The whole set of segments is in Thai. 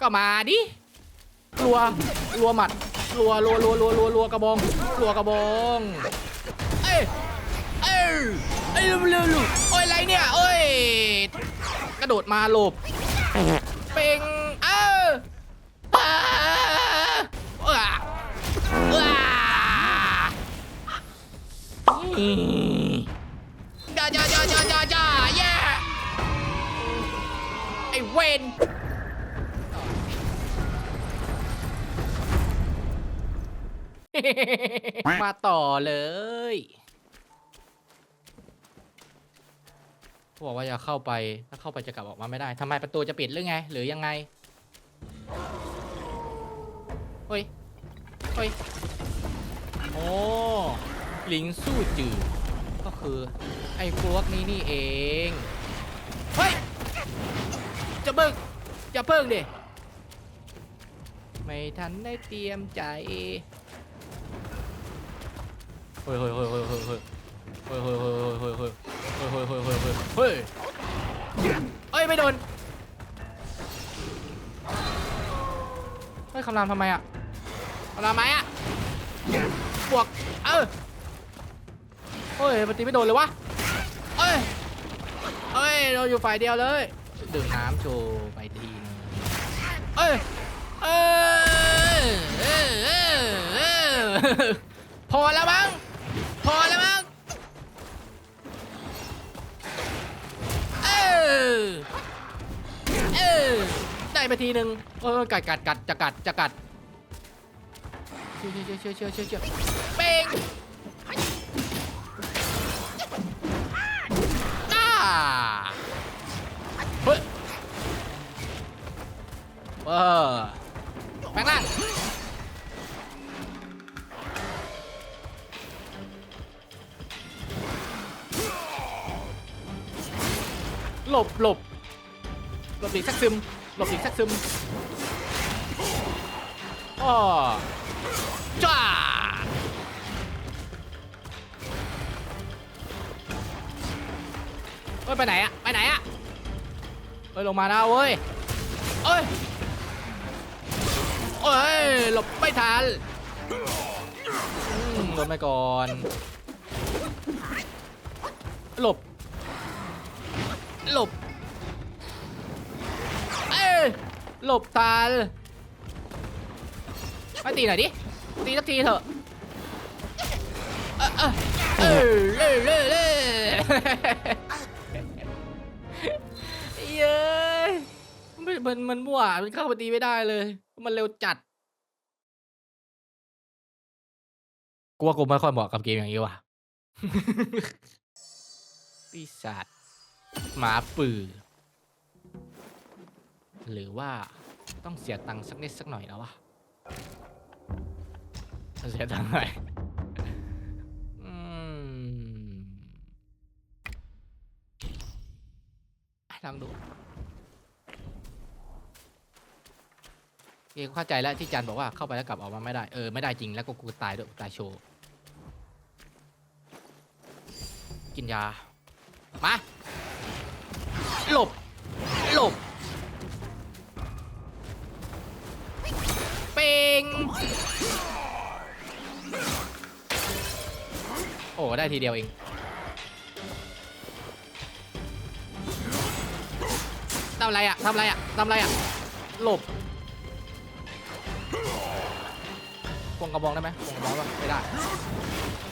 ก็มาดิรัวรัวหมัดรัวรัวรัวรัวรัวรัวกระบองรัวกระบองเอ้ยเอ้ยเอ้ยเร็วเร็วเร็วโอ้ยไรเนี่ยโอ้ยกระโดดมาหลบเป่งเออป้าจ้าจ้าจ้าจ้าจ้าจ้าแย่ไอ้เวน มาต่อเลยบอกว่าจะเข้าไป ถ้าเข้าไปจะกลับออกมาไม่ได้ทำไมประตูจะปิดหรือไง หรือยังไงเฮ้ยเฮ้ยโอ้หลิงสู้จืดก็คือ ไอ้พวกนี้นี่เองเฮ้ยจะเบิกจะเพิ่งดิไม่ทันได้เตรียมใจ เฮ้ยเฮ้ยเฮ้ยเฮ้ยเฮ้ยเฮ้ยเฮ้ยเฮ้ยเฮ้ยเฮ้ยเฮ้ยเฮ้ยเฮ้ยเฮ้ยเฮ้ยเฮ้ยเฮ้ยเฮ้ยเอ้ยไม่โดนเฮ้ยคำรามทำไมอะคำรามไหมอะบวกเออเฮ้ยมันตีไม่โดนเลยวะเอ้ยเอ้ยเราอยู่ฝ่ายเดียวเลยดื่มน้ำโชว์ไปทีนึงเอ้ยเอ้ยเอ้ยเอ้ยเอ้ยพอแล้วมั้ง อแล้วมั้งเออเออได้ไปทีหนึ่งเออกัดกัดกัดจะกัดจะกัดเชื่อเชื่อเชื่อเชื่อเชื่อเชื่อเป้งจ้าเฮ้ยเออแปลงร่าง หลบหลบหลบอีกสักซึมหลบอีกสักซึมอ้อจ้าเอ้ยไปไหนอะไปไหนอะเอ้ยลงมานะเว้ยเอ้ยเอ้ยหลบไม่ทันหลบไปก่อน หลบทันมาตีหน่อยดิ ตีสักทีเถอะเออเออเออเล่เล่เล่เย้มันมันมันมั่วมันเข้ามาตีไม่ได้เลย มันเร็วจัดกูว่ากูไม่ค่อยเหมาะกับเกมอย่างนี้ว่ะปีศาจหมาปือ หรือว่าต้องเสียตังค์สักนิดสักหน่อยแล้ววะเสียตังค์หน่อยลองดูเอเข้าใจแล้วที่จันบอกว่าเข้าไปแล้วกลับออกมาไม่ได้ เออไม่ได้จริงแล้วก็กูตายด้วยตายโชว์ กินยา มา หลบ หลบ ป่งโอ้ได้ทีเดียวเองทำไรอะทำไรอะทำไรอะหลบควงกระบองได้ไหมควงกระบองป่ะไม่ได้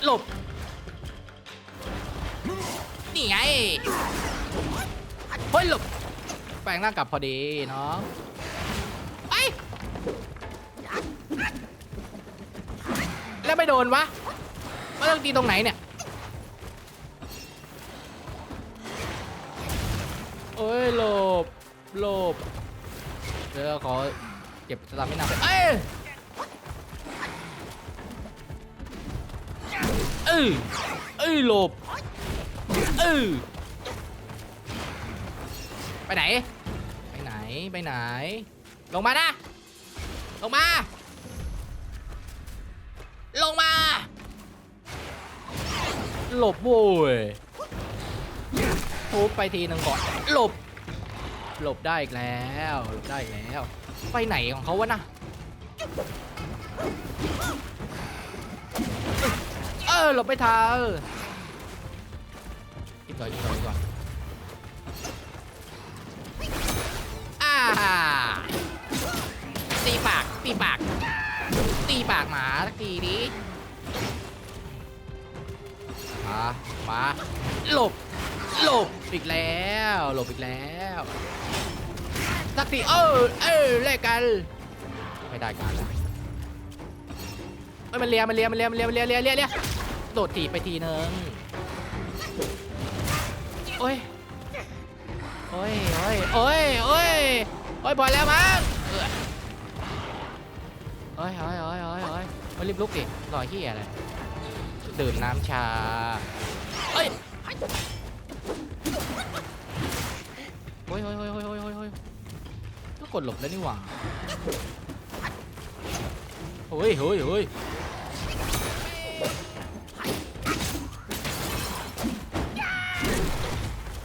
หลบ นี่ไงเฮ้ยหลบ แปลงร่างกลับพอดีเนาะ แล้วไม่โดนวะไม่ต้องตีตรงไหนเนี่ยโอ้ยหลบหลบเดี๋ยวขอเก็บสตาร์ไม่นานเอ้ยเอ้ยเอ้ยหลบเอ้ยไปไหน ไปไหน ไปไหน ลงมานะ ลงมา ลงมา หลบโว้ยทุบไปทีหนึ่งก่อน หลบ หลบได้อีกแล้ว หลบได้อีกแล้ว ไปไหนของเขาวะนะเออ หลบไปทางเอออีกก่อนอีกก่อนอีกก่อนอ่าตีปากตีปาก ตีปากหมาสักทีดิมามาหลบ หลบอีกแล้ว หลบอีกแล้วสักทีเออเออแลกกัน ไม่ได้การแล้วเอ้ยมันเลียมันเลียมันเลียมันเลียมันเลียเลียเลียเลียโดดถีบไปทีนึงโอ้ยโอ้ยโอ้ยโอ้ยโอ้ยโอ้ยพอแล้วมั้ง เออโอ้ยโอ้ยโอ้ยโอ้ยโอ้ยรีบลุกดิรอที่อะไรดื่มน้ำชาเอ้ยโอ้ยโอ้ยโอ้ยโอ้ยโอ้ยโอ้ยโอ้ยก็กดหลบแล้วนี่หว่าโอ้ยโอ้ยโอ้ย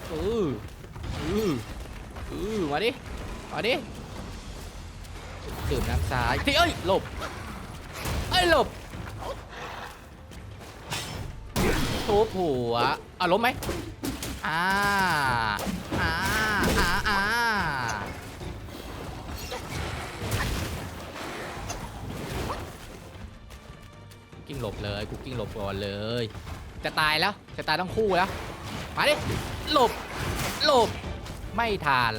เออเออเออมาดิ มาดิ ดื่มน้ำสายที่เอ้ยหลบเอ้ยหลบทุบหัวอะล้มไหมอ่าอ่าอ่าอ่ากิ้งหลบเลยกูกิ้งหลบก่อนเลย จะตายแล้วจะตายต้องคู่แล้วมาดิหลบหลบไม่ทัน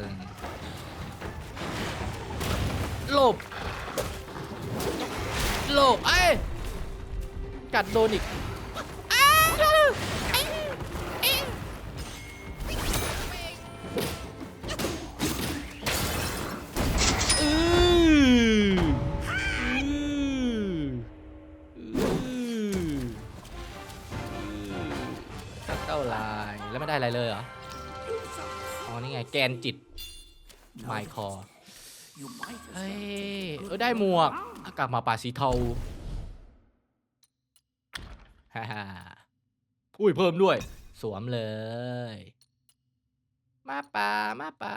หลบ หลบเอ้ยกัดโดนอีกอ้าวเอ้ยเอ้ยอืออืออือสักเท่าไหรแล้วไม่ได้อะไรเลยเหรอ อ๋อ นี่ไงแกนจิตไมคอ You might as เฮ้ย well เออได้หมวกอากาศมาป่าสีเทาฮ่าฮ่าอุ้ยเพิ่มด้วย สวมเลย มาป่ามาป่า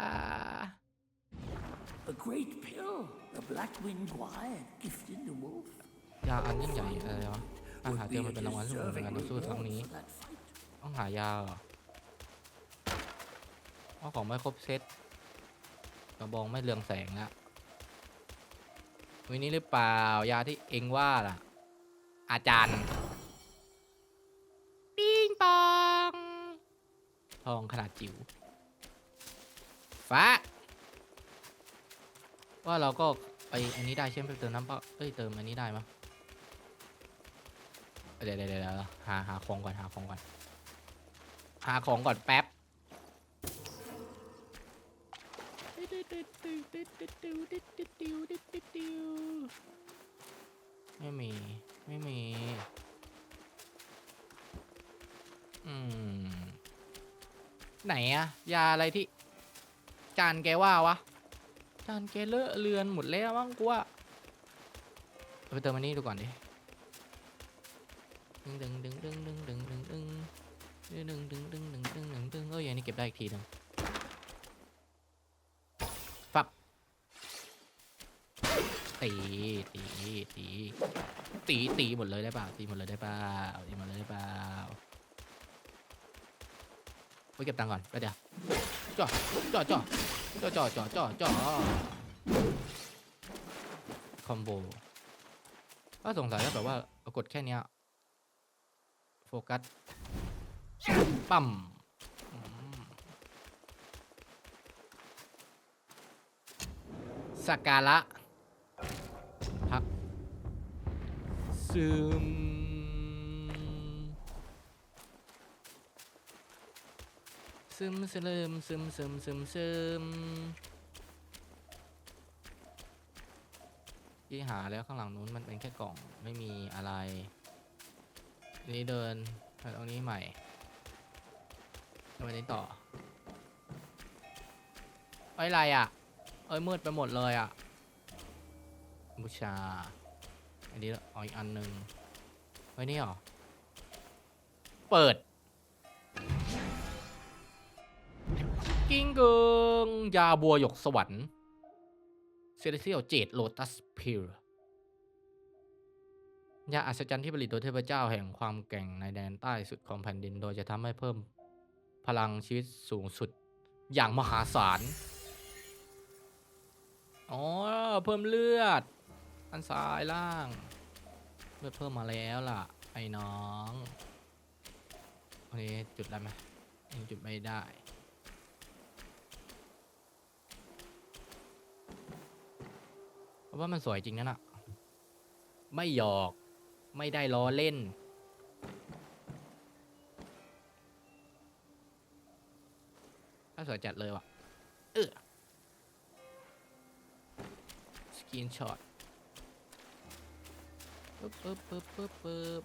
A great pill, the black winged wire gifted the wolf. ยาอันยิ่งใหญ่อะไรวะการ Would หาเจ be อ a มันเป็นรางวัลสำหรับการ deserving ต่อสู้ครั้ง reward นี้ for that fight. ต้องหายาเหรอเอาของไม่ครบเซต กระบองไม่เรืองแสงละวินี้หรือเปล่ายาที่เองว่าล่ะ อาจารย์ปิงปองทองขนาดจิ๋วฟ้า ว่าเราก็ไปอันนี้ได้ใช่ไหมไปเติมน้ำปล่าเอ้ยเติมอันนี้ได้มั้ยเดี๋ยวเดี๋ยวเดี๋ยวหาหาของก่อนหาของก่อนหาของก่อนแป๊บ ไม่มี ไม่มี อืม ไหนอะยาอะไรที่ จานแกว่าวะ จานแกเลอะเลือนหมดแล้วมั้งกูว่าไปเติมอันนี้ดูก่อนดิดึงดึงดึงดึงดึงดึงดึงดึงดึงดึงดึงดึงดึงดึงดึงดึงเอ้ยอันนี้เก็บได้อีกทีนึงฟับตีตีตีตีตีหมดเลยได้ป่าวตีหมดเลยได้ป่าวตีหมดเลยได้ป่าว ไปเก็บตังค์ก่อนไปเดี๋ยวจ่อจ่อจ่อจ่อจ่อจ่อจ่อจ่อคอมโบก็สงสัยว่าแบบว่ากดแค่เนี้ยโฟกัสปั๊มอืมสักการะพักซึม ซึมซึมซึมซึมซึมซึมยี่หาแล้วข้างหลังนู้นมันเป็นแค่กล่องไม่มีอะไร นี่เดินไปตรงนี้ใหม่ทำไมนี้ต่อไอ้ยไรอะ เอ้ยมืดไปหมดเลยอะ บูชา อันนี้เอาอีกอันหนึ่งไว้นี่หรอ เปิด กิ้งเกิงยาบัวหยกสวรรค์เซเลเซียลเจดโลตัสพิลยาอัศจรรย์ที่ผลิตโดยเทพเจ้าแห่งความแกร่งในแดนใต้สุดของแผ่นดิน โดยจะทำให้เพิ่มพลังชีวิตสูงสุดอย่างมหาศาล อ๋อ เพิ่มเลือด อันซ้ายล่างเลือดเพิ่มมาแล้วล่ะ ไอ้น้องโอเคจุดได้ไหมยังจุดไม่ได้ เพราะ ว่ามันสวยจริงนั่นอะไม่หยอก ไม่ได้ล้อเล่น ถ้าสวยจัดเลยว่ะ เออสกรีนช็อตปึ๊บปึ๊บปึ๊บปึ๊บปึ๊บ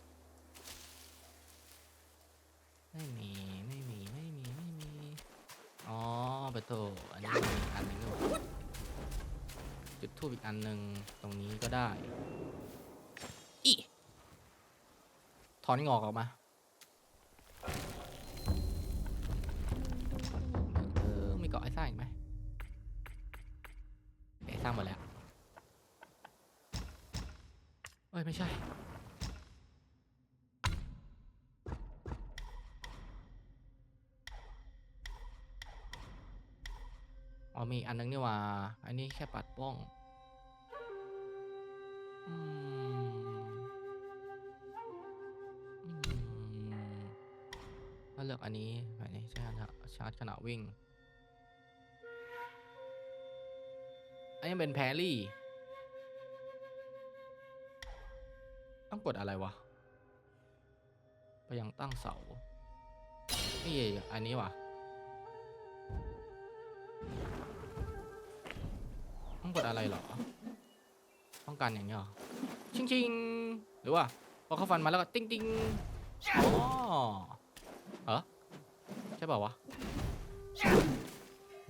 ไม่มี ไม่มี ไม่มี ไม่มี อ๋อปะโถอันนี้มีอันนึงด้วย จุดทูบอีกอันหนึ่งตรงนี้ก็ได้อีถอนงอกออกมาเออมีเกาะไอ้สร้างอีกไหมไอ้สร้างหมดแล้วเอ้ย ไม่ใช่อ๋อมีอันนึงนี่ว่า อันนี้แค่ปัดป้องถ้าเลือกอันนี้อันนี้ใช่ครับชาร์จขณะวิ่ง อันนี้เป็นแพรรี่ ต้องกดอะไรวะ ไปยังตั้งเสานี่อันนี้วะ กดอะไรเหรอต้องการอย่างนี้เหรอชิงชิงหรือว่าพอเขาฟันมาแล้วก็ติ้งติ้งอ๋อเออใช่เปล่าวะ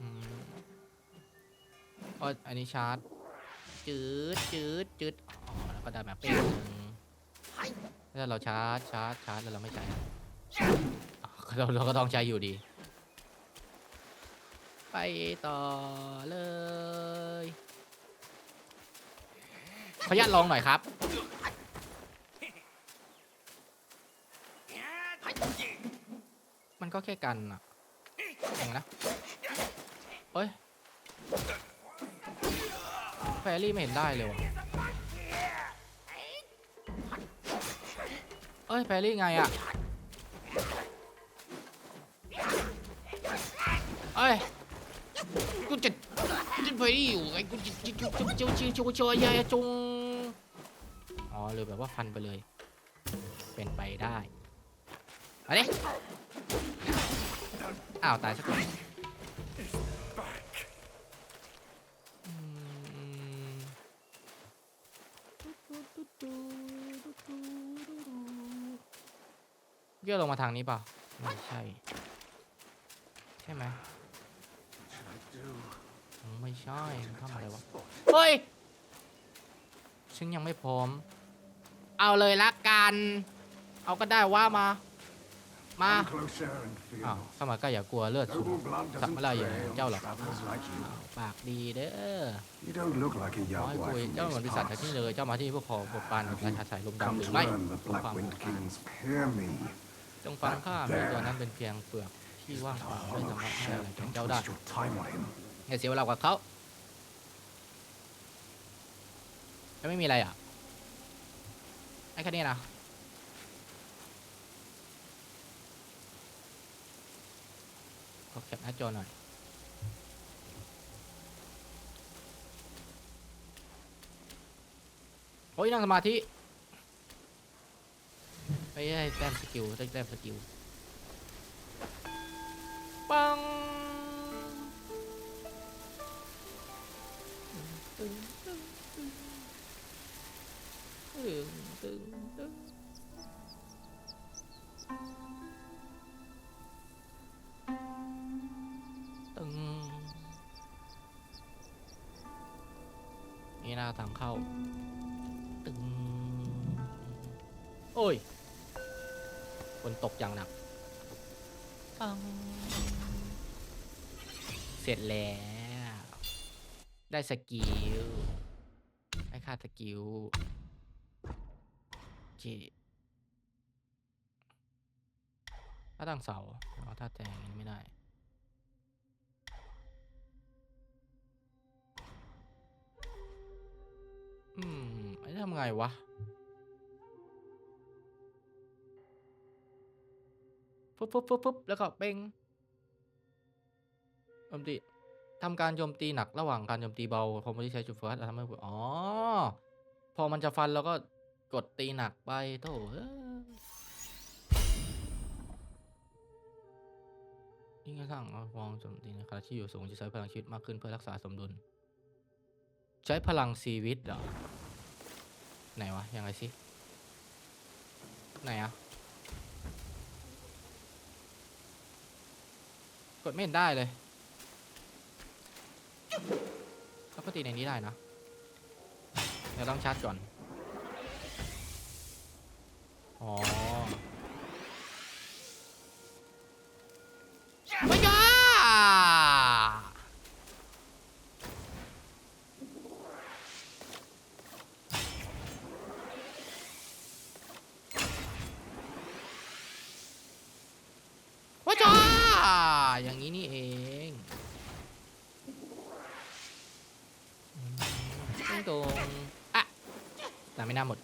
อืมอ๋ออันนี้ชาร์จจืดจืดจืดอ๋อแล้วก็ได้แบบเป้งหนึ่งถ้าเราชาร์จชาร์จชาร์จแล้วเราไม่ใช้เราเราก็ต้องใช้อยู่ดี ไปต่อเลย ขออนุญาตลองหน่อยครับ มันก็แค่กันอะอย่างนะเฮ้ยแฟรี่ไม่เห็นได้เลยวะเอ้ยแฟรี่ไงอะเอ้ยกูจะจะไปอยู่ไอ้กูจะจะจะจะจะจะจะยายจง อ๋อหรือแบบว่าฟันไปเลย เป็นไปได้มาดิอ้าว ตายสักคนอืมเกี่ยวลงมาทางนี้เปล่าไม่ใช่ ใช่ไหมไม่ใช่ทำอะไรวะ เฮ้ย ฉันยังไม่พร้อม เอาเลยละกัน เอาก็ได้ว่ามา มา Come closer and feel. อ้าวเข้ามาก็อย่ากลัวเลือดสูง Noble blood สัก doesn't เมื่อไหรอย่าง fail เจ้าหรอก travelers like you. ปากดีเด้อ You don't look like a ขอให้ young คุย wife เจ้าเหมือน from บริ these ษัทจากที่ parts. เลย เจ้ามาที่เพื่อขอบทปานราชาสายลมดำ Come หรือ to ไม่ learn the จงฟัง Blackwind Kings. Hear me. จงฟังข้ามีตัวนั้นเป็นเพียงเปลือกที่ว่างเปล่าไม่สามารถให้อะไรแก่ Don't เจ้าได้ waste your time on him. อย่าเสียเวลากับเขาแล้วไม่มีอะไรอะไอ้ แค่นี้นะขอแคปหน้าจอหน่อยโอ้ยนั่งสมาธิไม่ได้แต้มสกิลได้แต้มสกิลปังตึงตึงตึงตึง นี่หน้าทางเข้า ตึงโอ้ยฝนตกอย่างหนักปังเสร็จแล้ว ได้สกิล ได้ค่าสกิลโอเคถ้าตั้งเสาเอาถ้าแทงอย่างไม่ได้ อืมไอ้ทำไงวะ ปุ๊บปุ๊บปุ๊บปุ๊บแล้วก็เป้งโจมตีทำการโจมตีหนักระหว่างการโจมตีเบาพอมันที่ใช้จุดโฟกัสทำให้อ๋อ พอมันจะฟันเราก็กดตีหนักไปโถเอ้ยิ่งกระทั่งเอาฟองโจมตีในขณะที่อยู่สูงจะใช้พลังชีวิตมากขึ้นเพื่อรักษาสมดุล ใช้พลังชีวิตเหรอ ไหนวะ ยังไงสิ ไหนอะกดไม่เห็นได้เลยแล้วก็ตีในนี้ได้นะ เดี๋ยวต้องชาร์จก่อน อ๋อ อย่างนี้นี่เองตรงตรงๆอะแต่ไม่น่าหมด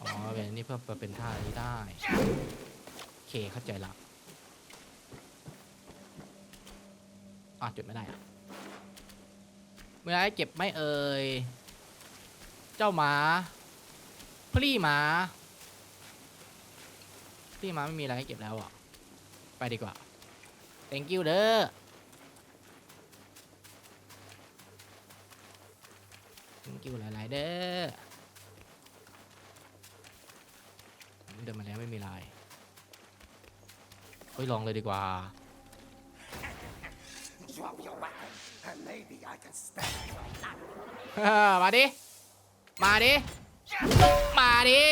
อ๋อเป็นนี่เพื่อเป็นท่านี้ได้ โอเคเข้าใจละอะจุดไม่ได้อะเมื่อไรเก็บไม่เอ่ย เจ้าหมาพลี่หมาพลี่หมาไม่มีอะไรให้เก็บแล้วอะ ไปดีกว่า thank you เด้อทิงกิ้วหลาย ๆ เด้อเดินมาแล้วไม่มีลายเฮ้ยลองเลยดีกว่า มาดิ มาดิ มาดิ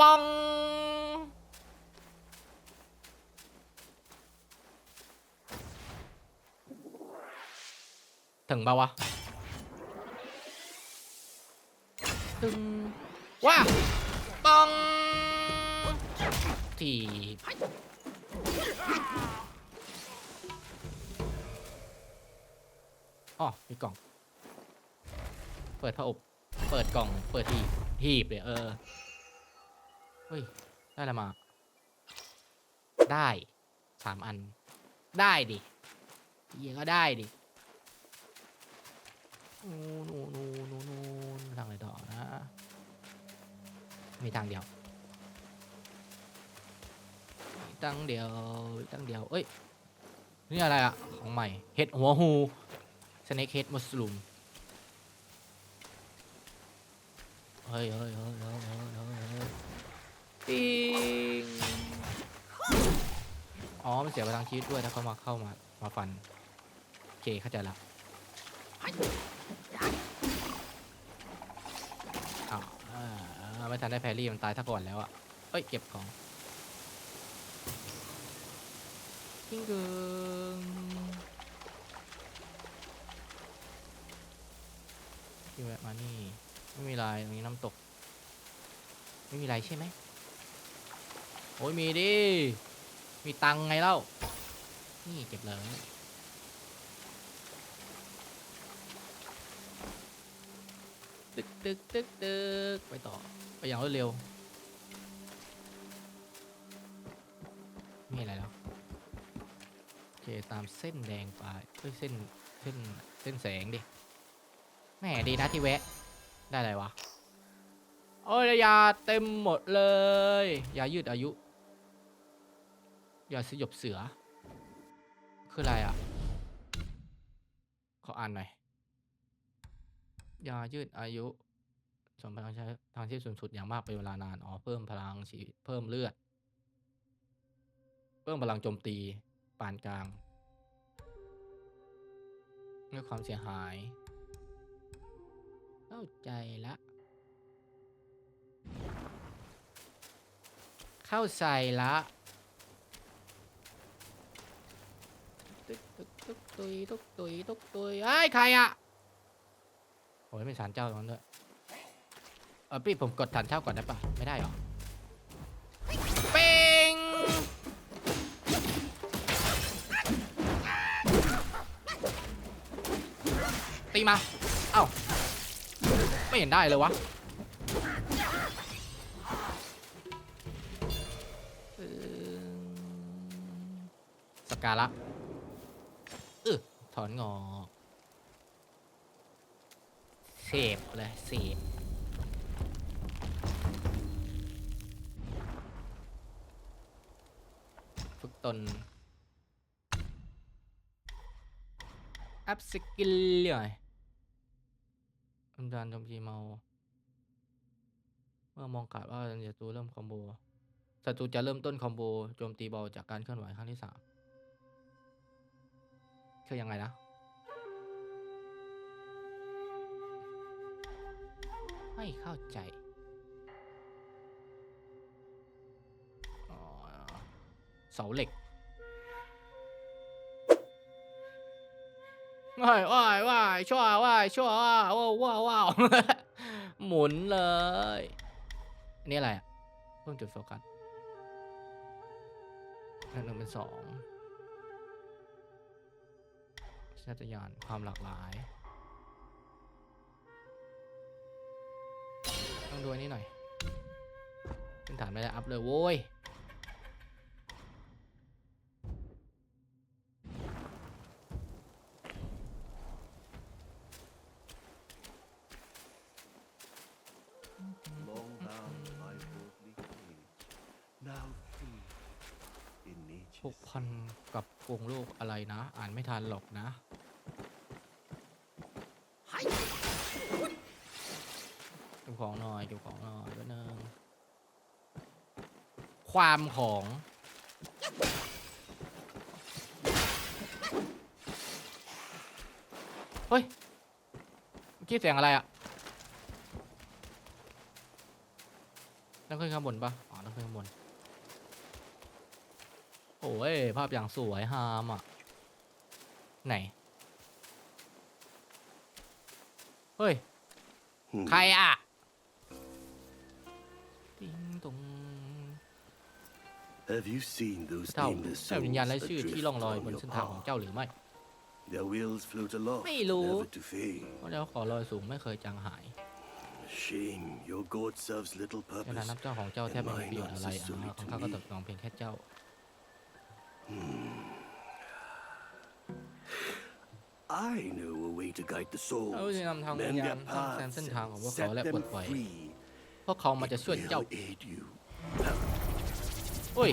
บอง ถึงเปล่าวะ ตึงว้าบองทีบอ๋อมีกล่อง เปิดผ้าอบ เปิดกล่อง เปิดหีบหีบเลยเออ เฮ้ย ได้แล้วมา ได้สามอัน ได้ดิเหี้ยก็ได้ดิ นูนูนูนูนูนทางไหนต่อนะ มีทางเดียวมีทางเดียวมีทางเดียว เอ้ย นี่อะไรอะของใหม่ เห็ดหัวหูสเน็กเฮดมัสลูมเฮ้ยเฮ้ยเฮ้ยเฮ้ยเฮ้ยเฮ้ยเฮ้ยติงอ๋อ มันเสียพลังชีวิตด้วยถ้าเขามาเข้ามา มาฟัน โอเค เข้าใจละอ้าวอ่าไม่ ทันได้แพรรี่มันตายถ้าก่อนแล้วอะเอ้ยเก็บของกิ้งกึงที่แวะมานี่ไม่มีลายตรงนี้น้ำตก ไม่มีลายใช่ไหมโอ้ยมีดิ มีตังไงเล่า นี่เก็บเลยตึกตึกตึกตึกไปต่อ อย่างรวดเร็วมีอะไรแล้วโอเคตามเส้นแดงไปเอ้ยเส้นเส้นเส้นแสงดิแหมดีนะที่แวะ ได้อะไรวะโอ้ยยาเต็มหมดเลยยายืดอายุยาสยบเสือ คืออะไรอะขออ่านหน่อยยายืดอายุ สมพลังใช้ทางที่สูงสุดอย่างมากเป็นเวลานาน อ๋อ เพิ่มพลังชีวิตเพิ่มเลือด เพิ่มพลังโจมตีปานกลางลดความเสียหาย เข้าใจละ เข้าใจละตึ๊กตึ๊กตึ๊กตุยตุกตุยตุกตุยเอ้ใครอะโอ้ยไม่สารเจ้าตรงนั้นด้วย ออพี่ผมกดฐานเช่าก่อนได้ปะไม่ได้หรอเป้งตีมา เอ้า ไม่เห็นได้เลยวะสกาละเออถอนงอเสพเลยเสพ ตนอัพสกิลเลยอันดานโจมตีเมา เมื่อมองกาดว่าศัตรูเริ่มคอมโบศัตรูจะเริ่มต้นคอมโบโจมตีเบาจากการเคลื่อนไหวครั้งที่สามคือยังไงนะไม่เข้าใจ เสาเหล็กว้ายว้ายว้ายชั่วว้ายชั่วว้าวว้าวว้าวหมุนเลยอันนี่อะไรอะเพิ่มจุดโฟกัสหนึ่งเป็นสองชาตญาณความหลากหลายต้องดูอันนี้หน่อยพื้นฐานไม่ได้อัพเลยโว้ย กับกรงลูกอะไรนะ อ่านไม่ทันหรอกนะเก็บของหน่อยเก็บของหน่อยแป๊บนึงความของ เฮ้ยเมื่อกี้เสียงอะไรอะต้องขึ้นข้างบนปะอ๋อต้องขึ้นข้างบน โอ้ย ภาพอย่างสวยฮามอะ ไหน เฮ้ย Hmm. ใครอะ ติงตง Have you seen those เจ้า nameless ใช่วิญ souls ญาณไร้ชื่อ adrift ที่ล่องลอยบ on น your เส้นทางของ path? เจ้าหรือไม่ Their wheels float aloft, ไม่รู้ never to fade. เพราะแล้วขอลอยสูงไม่เคยจางหาย Shame, your god serves little ในฐา purpose. นับเจ้าของเจ้าแทบไม่มีประโยชน์อะไรอะของข้าก็ตกลงเพียงแค่เจ้า I know a way to guide the เรา souls, จะนำทางวิญ mend ญา their ณซ่อมแซม paths, เส้นทางของพวก and เขา set และปล them ดปล่อย free. พวกเขามันจะช่วย Will เจ้า aid you. เฮ้ย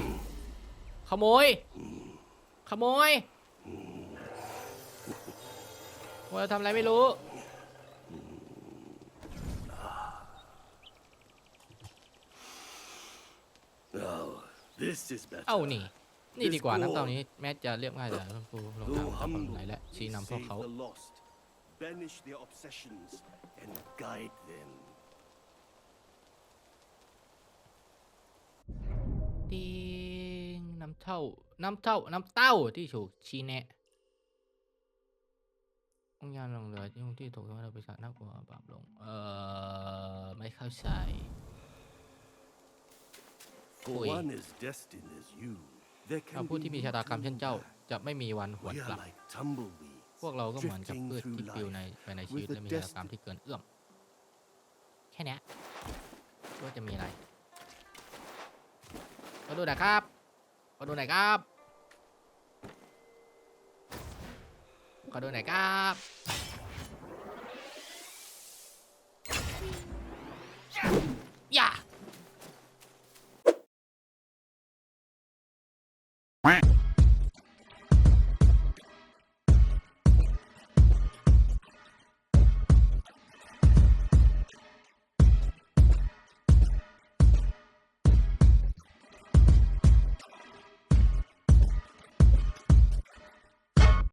ขโมย ขโมยว่าทำอะไรไม่รู้ Oh, this is better. เอ้านี่ นี่ดีกว่าน้ำเต้านี้แม้จะเรียบง่ายแต่ท่านผู้ลง Go ทางทำ humble, ไหนและชี้นำพวก save เขา the lost, banish their obsessions, and guide them. ติงน้ำเท่า น้ำเท่า น้ำเต้าที่ถูกชี้แนะองค์ยานลงเรือที่ที่ถูกทำให้เราไปสารน่ากลัวบาปลง เอ่อไม่เข้าใจ For Ui. one as destined as you, there ถ้า can ผู้ be ที่มี no ชะตากรรมเช่นเจ้า turning จะไม่มีวันห back. วน We กลั are บ like tumbleweeds, พวกเราก็เหมือนกับ drifting พืช through ที่ปลิวใน life ไปในชีวิต with และ the มีชะตากรรมที่เกินเอื้อม แค่เนี้ยว่าจะมีอะไรมาดูหน่อยครับมาดูหน่อยครับขอดูหน่อยครับ